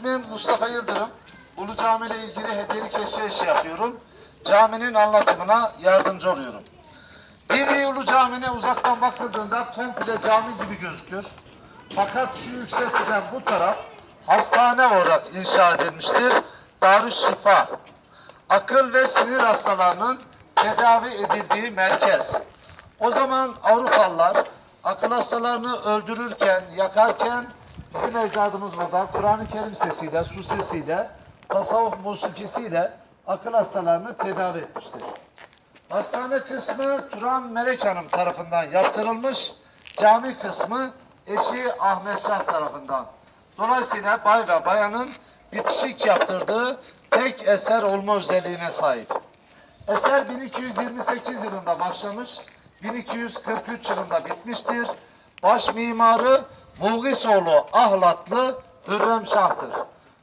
İsmim Mustafa Yıldırım. Ulu Cami ile ilgili hediyelik eşya işi yapıyorum. Caminin anlatımına yardımcı oluyorum. Dini Ulu Cami'ne uzaktan bakıldığında komple cami gibi gözükür. Fakat şu yükseltiden bu taraf hastane olarak inşa edilmiştir. Darüşşifa. Akıl ve sinir hastalarının tedavi edildiği merkez. O zaman Avrupalılar akıl hastalarını öldürürken, yakarken bizim ecdadımız burada Kur'an-ı Kerim sesiyle, su sesiyle, tasavvuf musikisiyle akıl hastalarını tedavi etmiştir. Hastane kısmı Turan Melek Hanım tarafından yaptırılmış, cami kısmı eşi Ahmet Şah tarafından. Dolayısıyla bay ve bayanın bitişik yaptırdığı tek eser olma özelliğine sahip. Eser 1228 yılında başlamış, 1243 yılında bitmiştir. Baş mimarı Muğisoğlu Ahlatlı Hürrem Şah'tır.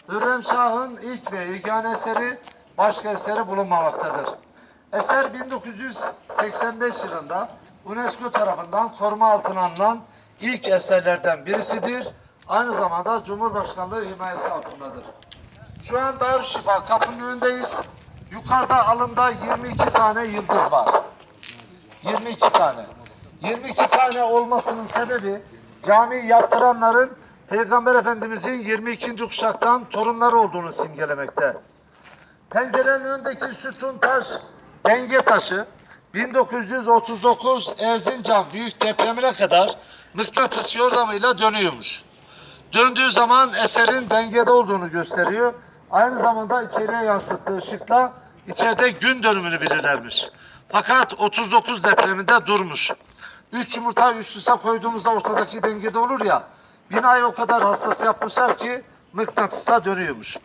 Hürrem Şah'ın ilk ve yegane eseri başka eseri bulunmamaktadır. Eser 1985 yılında UNESCO tarafından koruma altına alınan ilk eserlerden birisidir. Aynı zamanda Cumhurbaşkanlığı himayesi altındadır. Şu an Darüşşifa kapının önündeyiz. Yukarıda alımda 22 tane yıldız var. 22 tane. 22 tane olmasının sebebi cami yaptıranların Peygamber Efendimizin 22. kuşaktan torunları olduğunu simgelemekte. Pencerenin önündeki sütun taş denge taşı 1939 Erzincan büyük depremine kadar mıknatıs yordamıyla dönüyormuş. Döndüğü zaman eserin dengede olduğunu gösteriyor. Aynı zamanda içeriye yansıttığı ışıkla içeride gün dönümünü bilirlermiş. Fakat 39 depreminde durmuş. Üç yumurta üst üste koyduğumuzda ortadaki dengede olur ya. Binayı o kadar hassas yapmışlar ki mıknatısla dönüyormuş.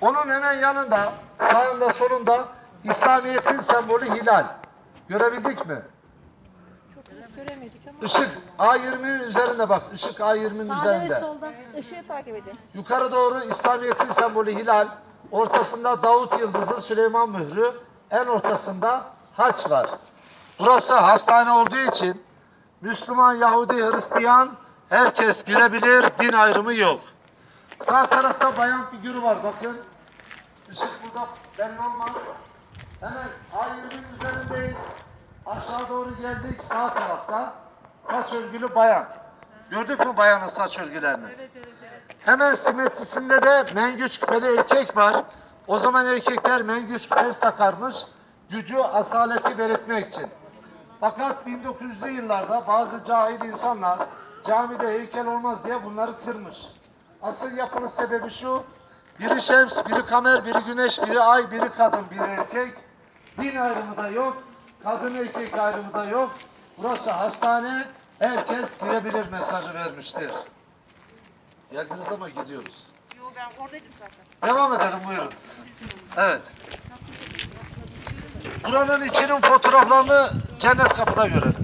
Onun hemen yanında, sağında solunda İslamiyet'in sembolü hilal. Görebildik mi? Göremedik ama. Işık A20'nin üzerinde bak. Işık A20'nin Sağda ve üzerinde. solda. Işığı takip edin. Yukarı doğru İslamiyet'in sembolü hilal. Ortasında Davut Yıldızı, Süleyman Mührü. En ortasında haç var. Burası hastane olduğu için Müslüman, Yahudi, Hristiyan herkes girebilir. Din ayrımı yok. Sağ tarafta bayan figürü var bakın. Işık burada belli olmaz. Hemen A20'nin üzerindeyiz. Aşağı doğru geldik sağ tarafta. Saç örgülü bayan. Gördük mü bayanın saç örgülerini? Hemen simetrisinde de mengüç küpeli erkek var. O zaman erkekler mengüç küpesi takarmış. Gücü, asaleti belirtmek için. Fakat 1900'lü yıllarda bazı cahil insanlar camide heykel olmaz diye bunları kırmış. Asıl yapının sebebi şu. Biri şems, biri kamer, biri güneş, biri ay, biri kadın, biri erkek. Din ayrımı da yok. Kadın erkek ayrımı da yok. Burası hastane. Herkes girebilir mesajı vermiştir. Geldiniz ama gidiyoruz. Yo ben oradaydım zaten. Devam edelim buyurun. Evet. Buranın içinin fotoğraflarını cennet kapıda görelim.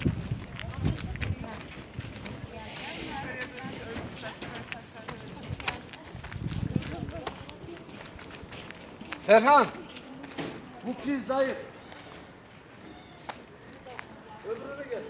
Ferhan. Bu pil zayıf. Öbürüne gel.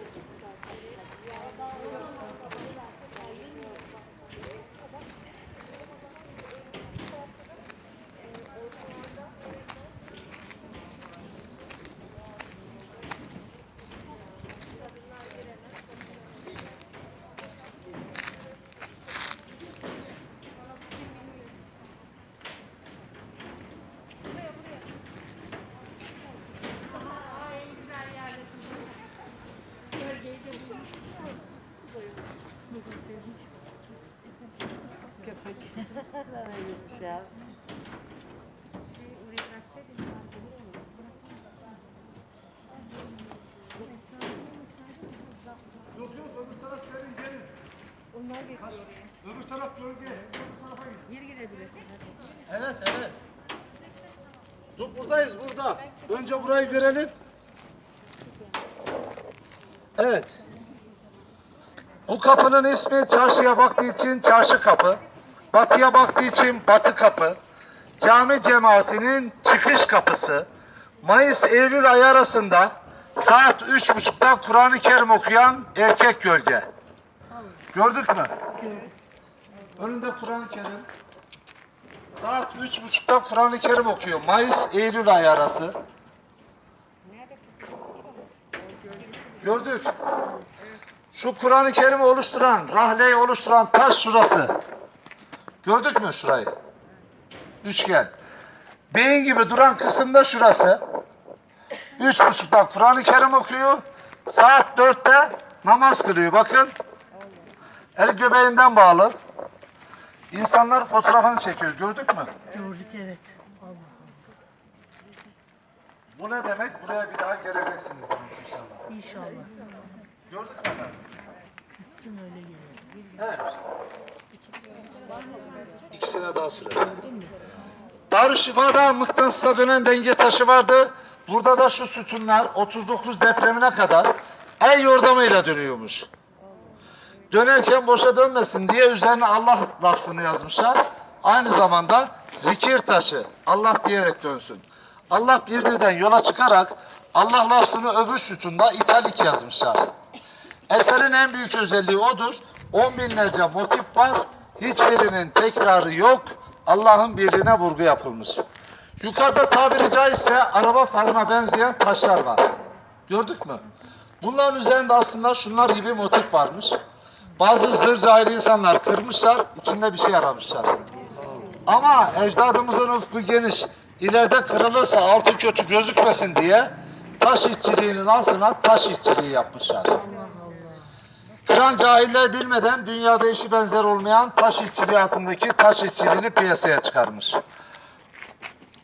Oraya. Öbür taraf gölge. Öbür tarafa. Geri girebilirsin. Evet evet. Dur buradayız burada. Önce burayı görelim. Evet. Bu kapının ismi çarşıya baktığı için çarşı kapı. Batıya baktığı için batı kapı. Cami cemaatinin çıkış kapısı. Mayıs-Eylül ayı arasında saat üç buçukta Kur'an-ı Kerim okuyan erkek gölge. Gördük mü? Önünde Kur'an-ı Kerim. Saat üç buçukta Kur'an-ı Kerim okuyor. Mayıs, Eylül ayı arası. Gördük. Şu Kur'an-ı Kerim'i oluşturan, rahleyi oluşturan taş şurası. Gördük mü şurayı? Üçgen. Beyin gibi duran kısımda şurası. Üç buçukta Kur'an-ı Kerim okuyor. Saat dörtte namaz kılıyor. Bakın. El göbeğinden bağlı. İnsanlar fotoğrafını çekiyor. Gördük mü? Gördük evet. Bu ne demek? Buraya bir daha geleceksiniz demek inşallah. İnşallah. Gördük mü efendim? Gitsin öyle gelir. Evet. İkisine daha sürer. Darüşşifa'da mıknatıs'a dönen denge taşı vardı. Burada da şu sütunlar 39 depremine kadar el yordamıyla dönüyormuş. Dönerken boşa dönmesin diye üzerine Allah lafzını yazmışlar. Aynı zamanda zikir taşı Allah diyerek dönsün. Allah birden yola çıkarak Allah lafzını öbür sütunda italik yazmışlar. Eserin en büyük özelliği odur. On binlerce motif var. Hiçbirinin tekrarı yok. Allah'ın birliğine vurgu yapılmış. Yukarıda tabiri caizse araba farına benzeyen taşlar var. Gördük mü? Bunların üzerinde aslında şunlar gibi motif varmış. Bazı zır cahil insanlar kırmışlar, içinde bir şey aramışlar. Ama ecdadımızın ufku geniş. İleride kırılırsa altı kötü gözükmesin diye taş işçiliğinin altına taş işçiliği yapmışlar. Kıran cahiller bilmeden dünyada eşi benzer olmayan taş işçiliği altındaki taş işçiliğini piyasaya çıkarmış.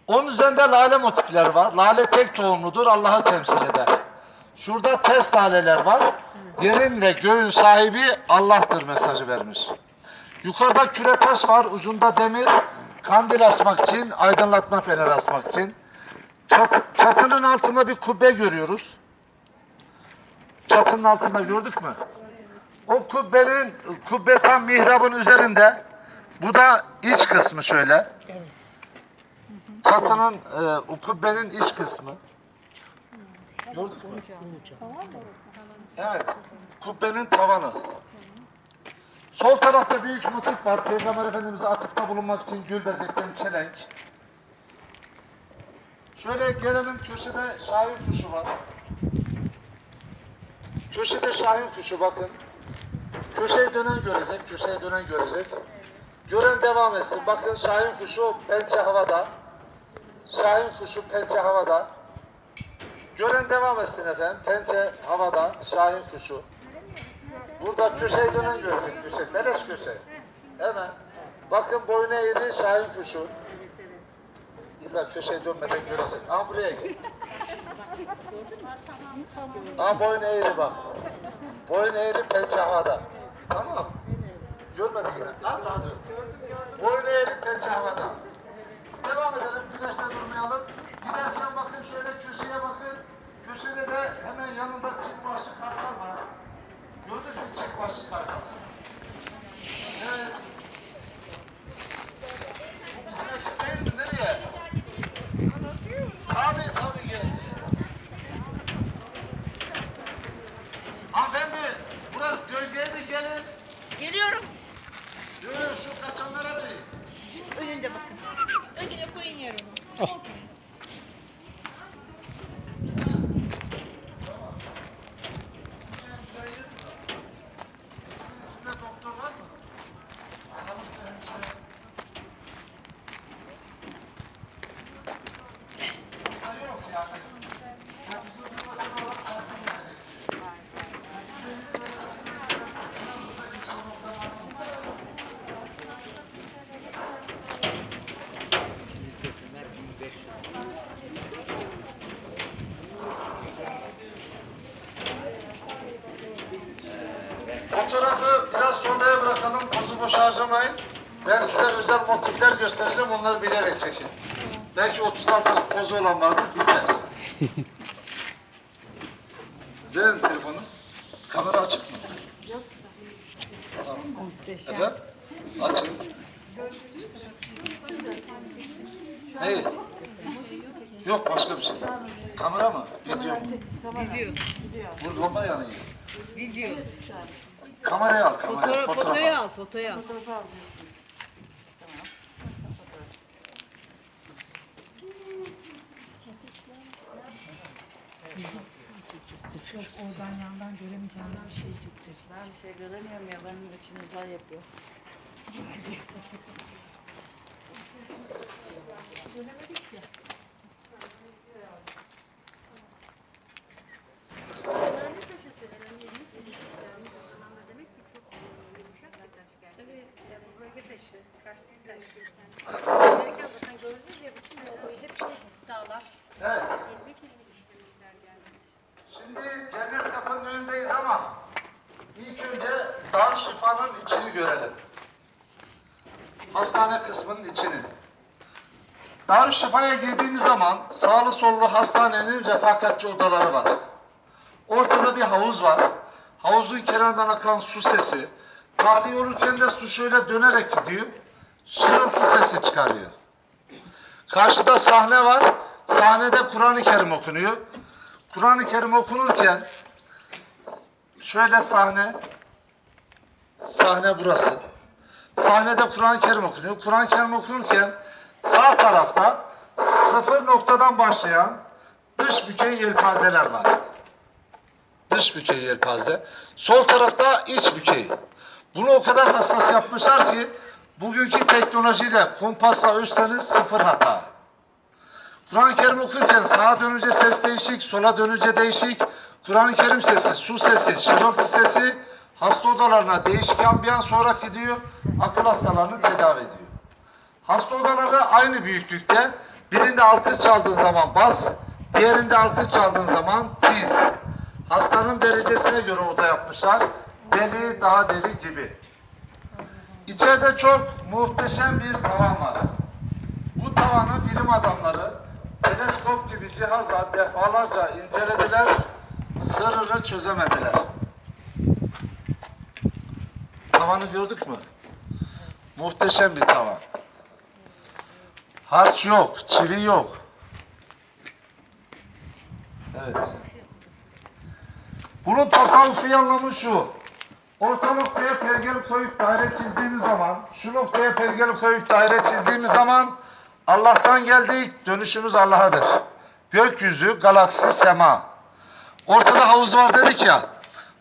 Onun üzerinde lale motifleri var. Lale tek tohumludur, Allah'ı temsil eder. Şurada ters laleler var. Yerin ve göğün sahibi Allah'tır mesajı vermiş. Yukarıda küre taş var, ucunda demir. Kandil asmak için, aydınlatma feneri asmak için. Çat- çatının altında bir kubbe görüyoruz. Çatının altında gördük mü? O kubbenin, kubbe tam mihrabın üzerinde. Bu da iç kısmı şöyle. Çatının, e, kubbenin iç kısmı. Gördük mü? Evet, kubbenin tavanı. Sol tarafta büyük motif var. Peygamber Efendimiz'e atıfta bulunmak için gül bezekten çelenk. Şöyle gelelim köşede şahin kuşu var. Köşede şahin kuşu bakın. Köşeye dönen görecek, köşeye dönen görecek. Gören devam etsin. Bakın şahin kuşu pençe havada. Şahin kuşu pençe havada. Gören devam etsin efendim. Pençe havada, şahin kuşu. Burada köşeye dönen görecek köşe. Beleş köşe. Hemen. Bakın boynu eğri şahin kuşu. İlla köşeye dönmeden görecek. Ama buraya gel. Ama boynu eğri bak. Boyun eğri pençe havada. Tamam. Görmedik yine. Az daha dur. Boyun eğri pençe havada. Devam edelim. Güneşte durmayalım. Giderken bakın şöyle köşeye bakın. Köşede de hemen yanında çift başlı kartal var. Gördük mü çift başlı kartal? Evet. Bu bizim ekip değil mi? Nereye? Abi tabii gel. Hanımefendi, burası gölgeye de gelin. Geliyorum. Yok şu kaçanlara değil. Önünde bakın. Önüne koyun yer onu. İçinde doktor var mı? Sağlıkçı hemşire. Kimse yok yani. Dokuzuncu bakım olarak dersim verecek. Fotoğrafı biraz sonraya bırakalım, pozu boş harcamayın. Özel motifler göstereceğim, onları bilerek çekin. Belki 36 pozu olan vardır, biter. Yok oradan yandan göremeyeceğimiz bir şey çıktı. Ben bir şey göremiyorum ya benim için güzel yapıyor. Tabii ya bu bölge taşı, Kars'ın taşı. Amerika zaten gördünüz ya bütün yol boyu hep şey dağlar. Evet. İlmek ilmek işlemişler gelmiş. Şimdi cennet kapının önündeyiz ama ilk önce Darüşşifa'nın içini görelim. Hastane kısmının içini. Darüşşifa'ya girdiğimiz zaman sağlı sollu hastanenin refakatçi odaları var. Ortada bir havuz var. Havuzun kenarından akan su sesi. Tahliye olurken de su şöyle dönerek gidiyor. Şırıltı sesi çıkarıyor. Karşıda sahne var. Sahnede Kur'an-ı Kerim okunuyor. Kur'an-ı Kerim okunurken şöyle sahne sahne burası. Sahnede Kur'an-ı Kerim okunuyor. Kur'an-ı Kerim okunurken sağ tarafta sıfır noktadan başlayan dış bükey yelpazeler var. Dış bükey yelpaze. Sol tarafta iç bükey. Bunu o kadar hassas yapmışlar ki bugünkü teknolojiyle kompasla ölçseniz sıfır hata. Kur'an-ı Kerim okurken sağa dönünce ses değişik, sola dönünce değişik. Kur'an-ı Kerim sesi, su sesi, şırıltı sesi hasta odalarına değişik ambiyans olarak gidiyor. Akıl hastalarını tedavi ediyor. Hasta odaları aynı büyüklükte. Birinde altı çaldığın zaman bas, diğerinde altı çaldığın zaman tiz. Hastanın derecesine göre oda yapmışlar. Deli, daha deli gibi. İçeride çok muhteşem bir tavan var. Bu tavanı bilim adamları teleskop gibi cihazla defalarca incelediler, sırrını çözemediler. Tavanı gördük mü? Muhteşem bir tavan. Harç yok, çivi yok. Evet. Bunun tasavvufi anlamı şu. Orta noktaya pergel koyup daire çizdiğimiz zaman, şu noktaya pergel koyup daire çizdiğimiz zaman Allah'tan geldik, dönüşümüz Allah'adır. Gökyüzü, galaksi, sema. Ortada havuz var dedik ya.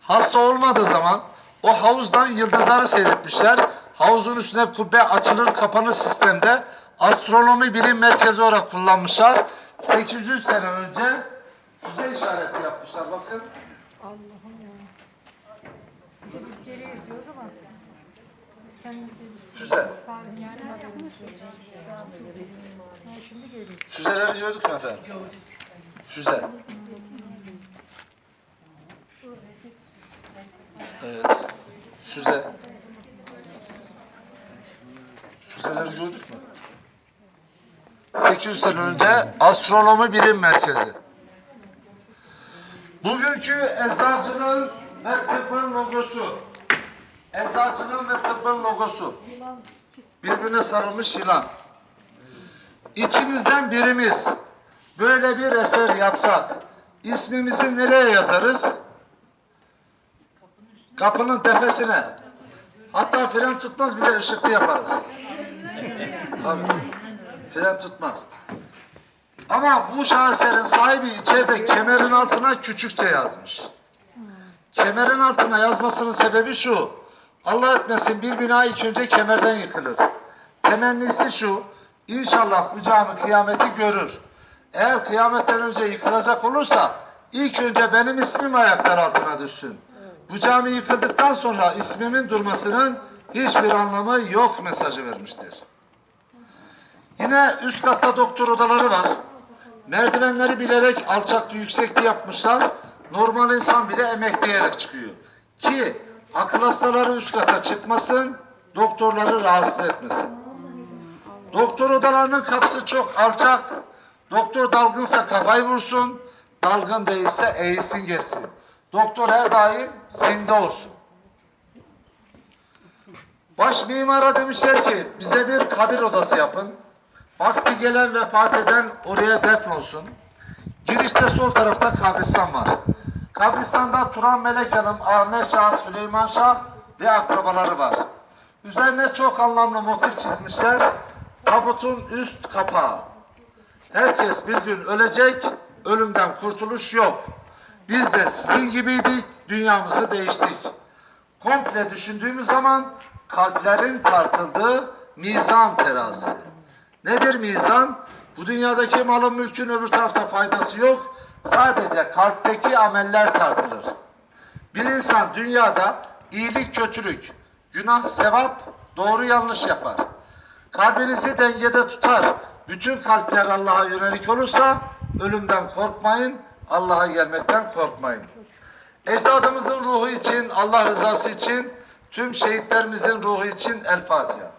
Hasta olmadığı zaman o havuzdan yıldızları seyretmişler. Havuzun üstüne kubbe açılır kapanır sistemde astronomi bilim merkezi olarak kullanmışlar. 800 sene önce füze işareti yapmışlar bakın. Allah'ım ya. Biz geri izliyoruz ama biz kendimiz Füze. Füzeleri gördük mü efendim? Füze. Evet. Füze. Füzeleri gördük mü? 800 sene önce astronomi bilim merkezi. Bugünkü eczacının ve tıbbın logosu. Eczacının ve tıbbın logosu. Birbirine sarılmış yılan. İçimizden birimiz böyle bir eser yapsak ismimizi nereye yazarız? Kapının tepesine. Hatta fren tutmaz bir de ışıklı yaparız. Tabii. Fren tutmaz. Ama bu şaheserin sahibi içeride kemerin altına küçükçe yazmış. Kemerin altına yazmasının sebebi şu. Allah etmesin bir bina ilk önce kemerden yıkılır. Temennisi şu. İnşallah bu cami kıyameti görür. Eğer kıyametten önce yıkılacak olursa ilk önce benim ismim ayaklar altına düşsün. Bu cami yıkıldıktan sonra ismimin durmasının hiçbir anlamı yok mesajı vermiştir. Yine üst katta doktor odaları var. Merdivenleri bilerek alçaklı yüksekli yapmışlar. Normal insan bile emekleyerek çıkıyor. Ki akıl hastaları üst kata çıkmasın, doktorları rahatsız etmesin. Doktor odalarının kapısı çok alçak. Doktor dalgınsa kafayı vursun, dalgın değilse eğilsin geçsin. Doktor her daim zinde olsun. Baş mimara demişler ki bize bir kabir odası yapın. Vakti gelen vefat eden oraya defnolsun. Girişte sol tarafta kabristan var. Kabristanda Turan Melek Hanım, Ahmet Şah, Süleyman Şah ve akrabaları var. Üzerine çok anlamlı motif çizmişler. Tabutun üst kapağı. Herkes bir gün ölecek, ölümden kurtuluş yok. Biz de sizin gibiydik, dünyamızı değiştik. Komple düşündüğümüz zaman kalplerin tartıldığı mizan terazisi. Nedir mizan? Bu dünyadaki malın mülkün öbür tarafta faydası yok. Sadece kalpteki ameller tartılır. Bir insan dünyada iyilik kötülük, günah sevap, doğru yanlış yapar. Kalbinizi dengede tutar. Bütün kalpler Allah'a yönelik olursa ölümden korkmayın, Allah'a gelmekten korkmayın. Ecdadımızın ruhu için, Allah rızası için, tüm şehitlerimizin ruhu için El Fatiha.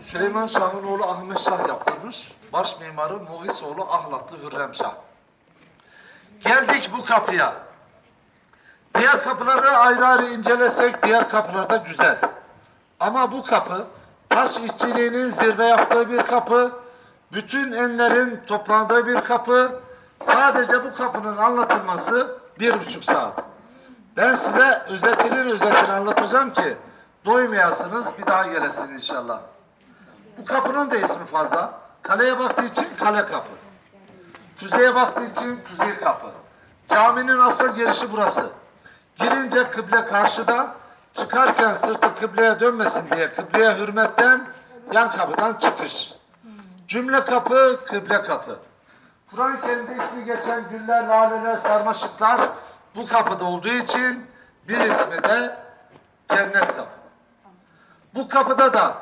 Süleyman Şah'ın oğlu Ahmet Şah yaptırmış. Baş mimarı Muğis oğlu Ahlatlı Hürrem Şah. Geldik bu kapıya. Diğer kapıları ayrı ayrı incelesek diğer kapılar da güzel. Ama bu kapı taş işçiliğinin zirve yaptığı bir kapı. Bütün enlerin toplandığı bir kapı. Sadece bu kapının anlatılması bir buçuk saat. Ben size özetinin özetini anlatacağım ki doymayasınız bir daha gelesiniz inşallah. Bu kapının da ismi fazla. Kaleye baktığı için kale kapı. Kuzeye baktığı için kuzey kapı. Caminin asıl girişi burası. Girince kıble karşıda, çıkarken sırtı kıbleye dönmesin diye kıbleye hürmetten yan kapıdan çıkış. Cümle kapı, kıble kapı. Kur'an-ı Kerim'de ismi geçen güller, laleler, sarmaşıklar bu kapıda olduğu için bir ismi de cennet kapı. Bu kapıda da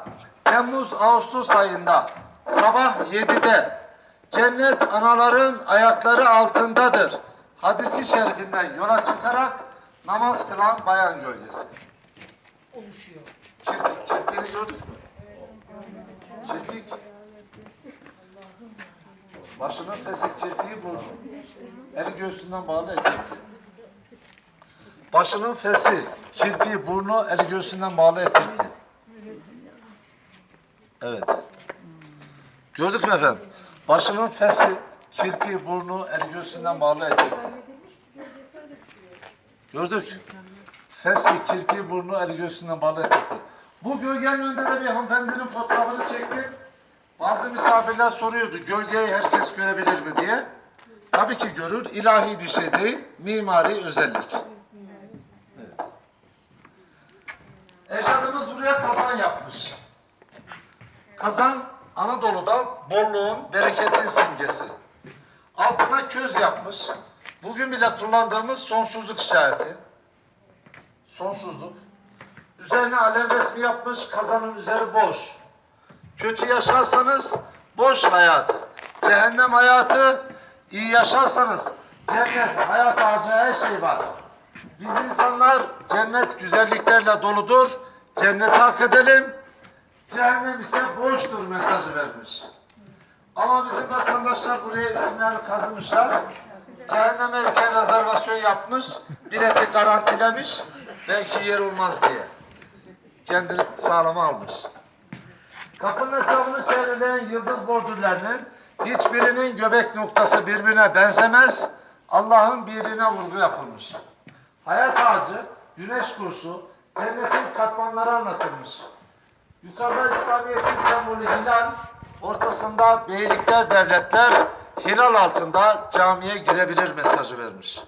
Temmuz Ağustos ayında sabah 7'de cennet anaların ayakları altındadır. Hadisi şerifinden yola çıkarak namaz kılan bayan gölgesi. Oluşuyor. Kirpik, kirpiğini gördük mü? Kirpik. Başının fesik kirpiği burnu. Eli göğsünden bağlı etekli. Başının fesi, kirpiği, burnu, eli göğsünden bağlı etekli. Evet. Gördük mü efendim? Başının fesi, kirpiği, burnu, eli göğsünden bağlı etekli. Gördük. Fesi, kirpiği, burnu, eli göğsünden bağlı etekli. Bu gölgenin önünde de bir hanımefendinin fotoğrafını çektim. Bazı misafirler soruyordu gölgeyi herkes görebilir mi diye. Tabii ki görür. ilahi bir şey değil. Mimari özellik. Evet. Ecdadımız buraya kazan yapmış. Kazan Anadolu'da bolluğun, bereketin simgesi. Altına köz yapmış. Bugün bile kullandığımız sonsuzluk işareti. Sonsuzluk. Üzerine alev resmi yapmış, kazanın üzeri boş. Kötü yaşarsanız boş hayat. Cehennem hayatı, iyi yaşarsanız cennet, hayat ağacı her şey var. Biz insanlar cennet güzelliklerle doludur. Cenneti hak edelim. Cehennem ise boştur mesajı vermiş. Ama bizim vatandaşlar buraya isimlerini kazımışlar. Cehenneme erken rezervasyon yapmış. Bileti garantilemiş. Belki yer olmaz diye. Kendini sağlama almış. Kapının etrafını çevreleyen yıldız bordürlerinin hiçbirinin göbek noktası birbirine benzemez. Allah'ın birine vurgu yapılmış. Hayat ağacı, güneş kursu, cennetin katmanları anlatılmış. Yukarıda İslamiyet'in sembolü hilal, ortasında beylikler, devletler, hilal altında camiye girebilir mesajı vermiş.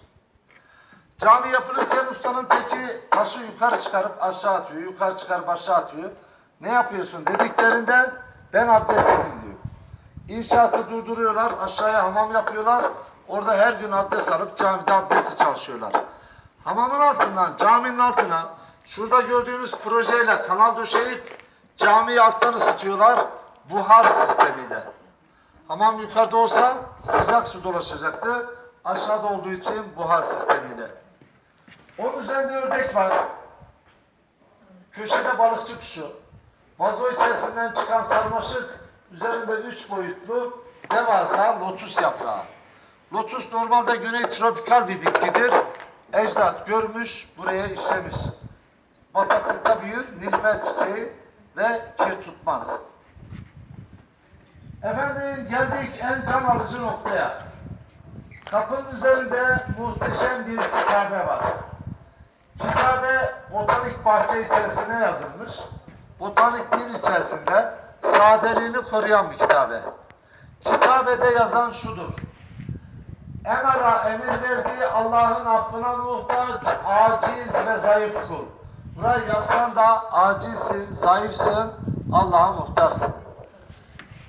Cami yapılırken ustanın teki taşı yukarı çıkarıp aşağı atıyor, yukarı çıkarıp aşağı atıyor. Ne yapıyorsun dediklerinde ben abdestsizim diyor. İnşaatı durduruyorlar, aşağıya hamam yapıyorlar. Orada her gün abdest alıp camide abdestli çalışıyorlar. Hamamın altından, caminin altına şurada gördüğünüz projeyle kanal döşeyip camiyi alttan ısıtıyorlar buhar sistemiyle. Hamam yukarıda olsa sıcak su dolaşacaktı. Aşağıda olduğu için buhar sistemiyle. Onun üzerinde ördek var. Köşede balıkçı kuşu. Vazo içerisinden çıkan sarmaşık üzerinde üç boyutlu devasa lotus yaprağı. Lotus normalde güney tropikal bir bitkidir. Ecdat görmüş, buraya işlemiş. Bataklıkta büyür, nilüfer çiçeği ve kir tutmaz. Efendim geldik en can alıcı noktaya. Kapının üzerinde muhteşem bir kitabe var. Kitabe botanik bahçe içerisine yazılmış. Botanikliğin içerisinde sadeliğini koruyan bir kitabe. Kitabede yazan şudur. Emara emir verdiği Allah'ın affına muhtaç, aciz ve zayıf kul. Burayı yapsan da acizsin, zayıfsın, Allah'a muhtaçsın.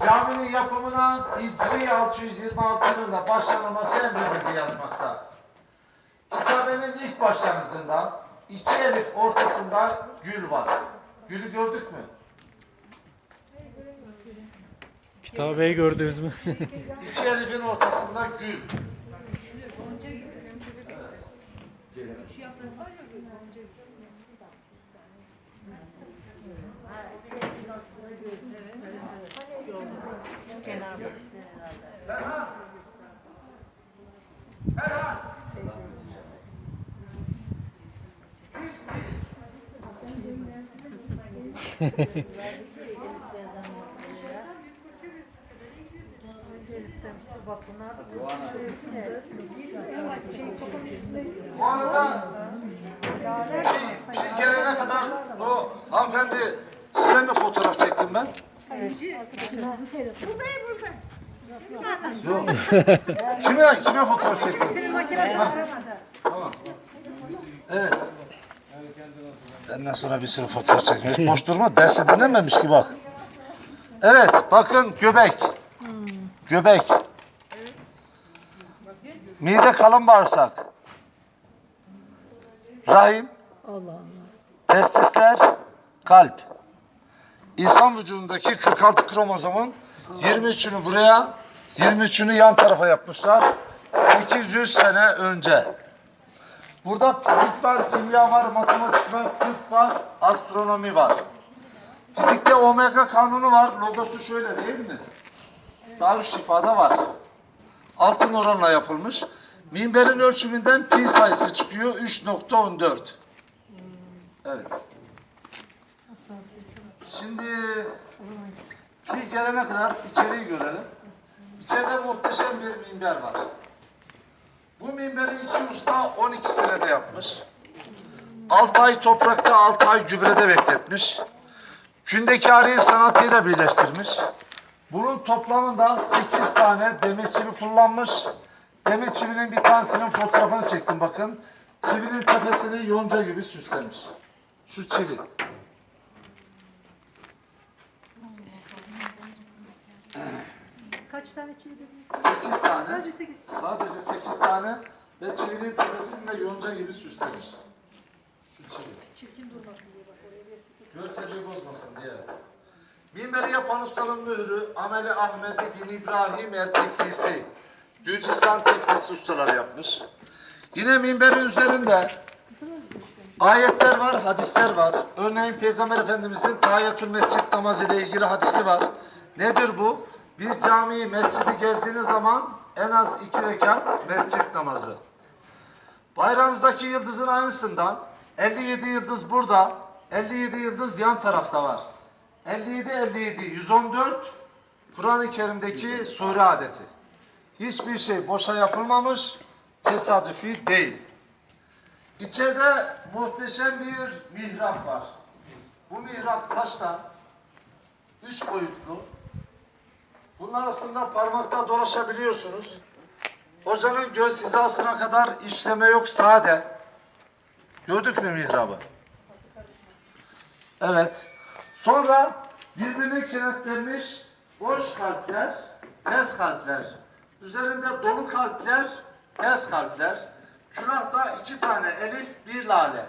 Caminin yapımına Hicri 626 yılında başlanması emredildi yazmakta. Kitabenin ilk başlangıcında iki elif ortasında gül var. Gülü gördük mü? Kitabeyi gördünüz mü? İki elifin ortasında gül. Kenarda işte herhalde. Ferhan! Ferhan! Bak bunlar da bu şurası. Bu arada ki, ki gelene kadar o hanımefendi size mi fotoğraf çektim ben? Yok. kime, kime fotoğraf çektim? Senin makinesi aramadı. Tamam. Evet. Benden sonra bir sürü fotoğraf çekmiş. Boş durma dersi dinlememiş ki bak. Evet bakın göbek. Göbek. Mide kalın bağırsak. Rahim. Testisler. Kalp. İnsan vücudundaki 46 kromozomun 23'ünü buraya, 23'ünü yan tarafa yapmışlar. 800 sene önce. Burada fizik var, kimya var, matematik var, tıp var, astronomi var. Fizikte omega kanunu var. Logosu şöyle değil mi? Darüşşifa'da var. Altın oranla yapılmış. Minberin ölçümünden pi sayısı çıkıyor. 3.14. Evet. Şimdi pi gelene kadar içeriği görelim. İçeride muhteşem bir minber var. Bu minberi iki usta 12 senede yapmış. 6 ay toprakta, 6 ay gübrede bekletmiş. Kündekariyi sanatıyla birleştirmiş. Bunun toplamında 8 tane demir çivi kullanmış. Demir çivinin bir tanesinin fotoğrafını çektim bakın. Çivinin tepesini yonca gibi süslemiş. Şu çivi. Tane çivi dediniz? 8 tane. Sadece sekiz. Sadece 8 tane ve çivinin tepesini de yonca gibi süslemiş. Şu çivi. Çirkin durmasın diye bak oraya bir estetik. Görselliği bozmasın diye evet. Minberi yapan ustanın mührü Ameli Ahmedi bin İbrahim el Tiflisi. Gürcistan Tiflisi ustaları yapmış. Yine minberin üzerinde ayetler var, hadisler var. Örneğin Peygamber Efendimizin Tahiyyatül Mescid namazı ile ilgili hadisi var. Nedir bu? Bir camiyi, mescidi gezdiğiniz zaman en az iki rekat mescit namazı. Bayrağımızdaki yıldızın aynısından 57 yıldız burada, 57 yıldız yan tarafta var. 57 57 114 Kur'an-ı Kerim'deki sure adeti. Hiçbir şey boşa yapılmamış, tesadüfi değil. İçeride muhteşem bir mihrap var. Bu mihrap taştan, üç boyutlu. Bunun arasında parmakta dolaşabiliyorsunuz. Hocanın göz hizasına kadar işleme yok sade. Gördük mü mihrabı? Evet. Sonra birbirine kenetlenmiş boş kalpler, ters kalpler. Üzerinde dolu kalpler, ters kalpler. Külahta iki tane elif, bir lale.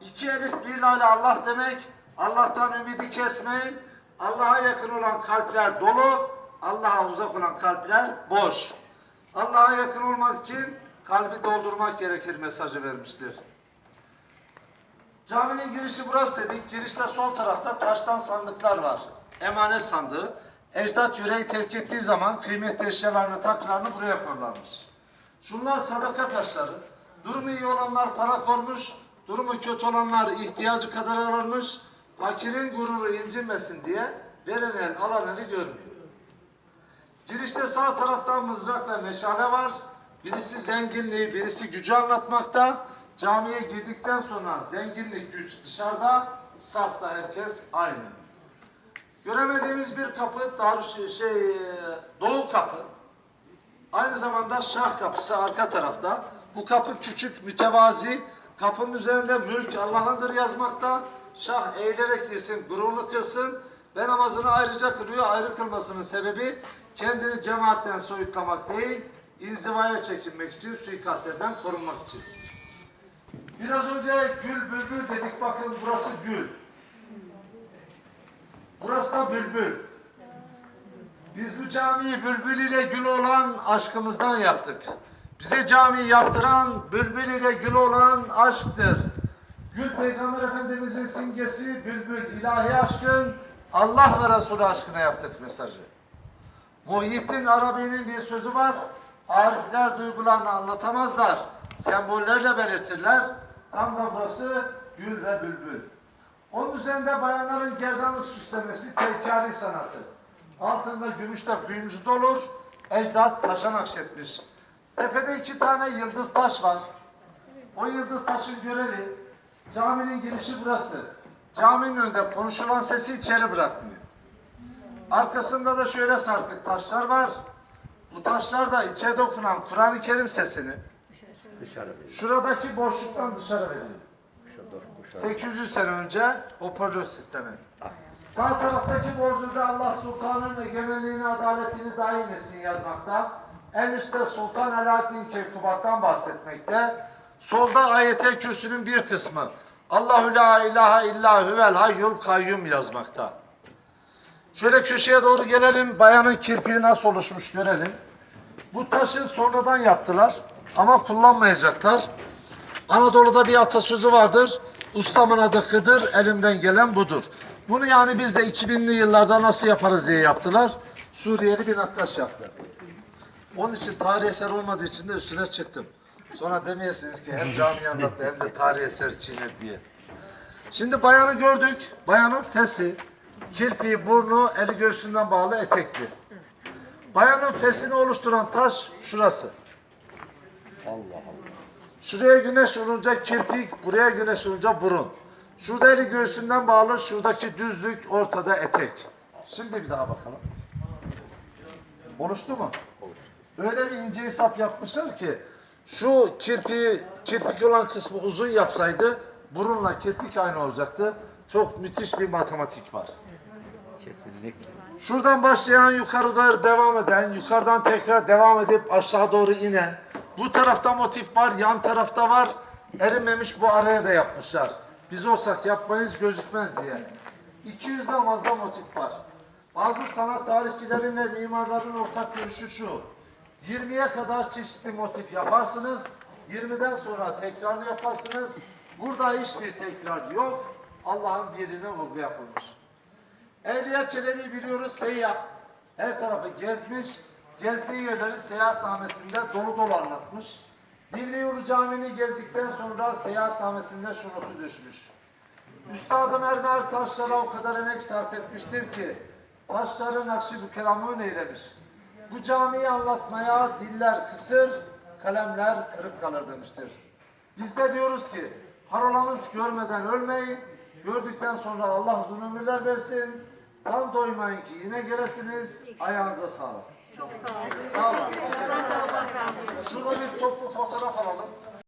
İki elif, bir lale Allah demek. Allah'tan ümidi kesmeyin. Allah'a yakın olan kalpler dolu, Allah'a uzak olan kalpler boş. Allah'a yakın olmak için kalbi doldurmak gerekir mesajı vermiştir. Caminin girişi burası dedik. Girişte sol tarafta taştan sandıklar var. Emanet sandığı. Ecdat yüreği terk ettiği zaman kıymetli eşyalarını, takılarını buraya koyarlarmış. Şunlar sadaka taşları. Durumu iyi olanlar para kormuş, durumu kötü olanlar ihtiyacı kadar alırmış. Fakirin gururu incinmesin diye veren el alan eli görmüyor. Girişte sağ tarafta mızrak ve meşale var. Birisi zenginliği, birisi gücü anlatmakta. Camiye girdikten sonra zenginlik güç dışarıda, safta herkes aynı. Göremediğimiz bir kapı, dar şey, doğu kapı. Aynı zamanda şah kapısı arka tarafta. Bu kapı küçük, mütevazi. Kapının üzerinde mülk Allah'ındır yazmakta. Şah eğilerek girsin, gururlu kılsın ve namazını ayrıca kılıyor. Ayrı kılmasının sebebi kendini cemaatten soyutlamak değil, inzivaya çekinmek için, suikastlerden korunmak için. Biraz önce gül bülbül dedik. Bakın burası gül. Burası da bülbül. Biz bu camiyi bülbül ile gül olan aşkımızdan yaptık. Bize cami yaptıran bülbül ile gül olan aşktır. Gül Peygamber Efendimizin simgesi bülbül ilahi aşkın Allah ve Resulü aşkına yaptık mesajı. Muhyiddin Arabi'nin bir sözü var. Arifler duygularını anlatamazlar. Sembollerle belirtirler. Tam da gül ve bülbül. Onun üzerinde bayanların gerdanlık süslemesi tekkari sanatı. Altında gümüşle kuyumcu olur. Ecdat taşa nakşetmiş. Tepede iki tane yıldız taş var. O yıldız taşın görevi caminin girişi burası. Caminin önünde konuşulan sesi içeri bırakmıyor. Arkasında da şöyle sarkık taşlar var. Bu taşlar da içeride okunan Kur'an-ı Kerim sesini şuradaki boşluktan dışarı veriyor. 800 sene önce hoparlör sistemi. Sağ taraftaki bordürde Allah sultanın egemenliğini, adaletini daim etsin yazmakta. En üstte Sultan Alaaddin Keykubat'tan bahsetmekte. Solda ayet-el kürsünün bir kısmı. Allahu la ilahe illa huvel hayyul kayyum yazmakta. Şöyle köşeye doğru gelelim. Bayanın kirpiği nasıl oluşmuş görelim. Bu taşı sonradan yaptılar ama kullanmayacaklar. Anadolu'da bir atasözü vardır. Ustamın adı Hıdır, elimden gelen budur. Bunu yani biz de 2000'li yıllarda nasıl yaparız diye yaptılar. Suriyeli bir nakkaş yaptı. Onun için tarih eser olmadığı için de üstüne çıktım. Sonra demeyesiniz ki hem cami anlattı hem de tarih eser çiğnedi diye. Şimdi bayanı gördük. Bayanın fesi, kirpiği, burnu, eli göğsünden bağlı etekli. Bayanın fesini oluşturan taş şurası. Şuraya güneş vurunca kirpik, buraya güneş vurunca burun. Şurada eli göğsünden bağlı, şuradaki düzlük, ortada etek. Şimdi bir daha bakalım. Oluştu mu? Öyle bir ince hesap yapmışlar ki şu kirpiği, kirpik olan kısmı uzun yapsaydı burunla kirpik aynı olacaktı. Çok müthiş bir matematik var. Kesinlikle. Şuradan başlayan yukarıda devam eden, yukarıdan tekrar devam edip aşağı doğru inen. Bu tarafta motif var, yan tarafta var. Erimemiş bu araya da yapmışlar. Biz olsak yapmayız gözükmez diye. 200'den fazla motif var. Bazı sanat tarihçilerin ve mimarların ortak görüşü şu. 20'ye kadar çeşitli motif yaparsınız. 20'den sonra tekrarını yaparsınız. Burada hiçbir tekrar yok. Allah'ın birine vurgu yapılmış. Evliya Çelebi biliyoruz seyyah. Her tarafı gezmiş. Gezdiği yerleri seyahatnamesinde dolu dolu anlatmış. Divriği Camii'ni gezdikten sonra seyahatnamesinde şu notu düşmüş. Üstadım mermer taşlara o kadar emek sarf etmiştir ki taşların nakşi bu kelamı eylemiş. Bu camiyi anlatmaya diller kısır, kalemler kırık kalır demiştir. Biz de diyoruz ki parolamız görmeden ölmeyin, gördükten sonra Allah uzun ömürler versin. Tam doymayın ki yine gelesiniz, ayağınıza sağlık. Çok sağ olun. Sağ olun. Şurada bir toplu fotoğraf alalım.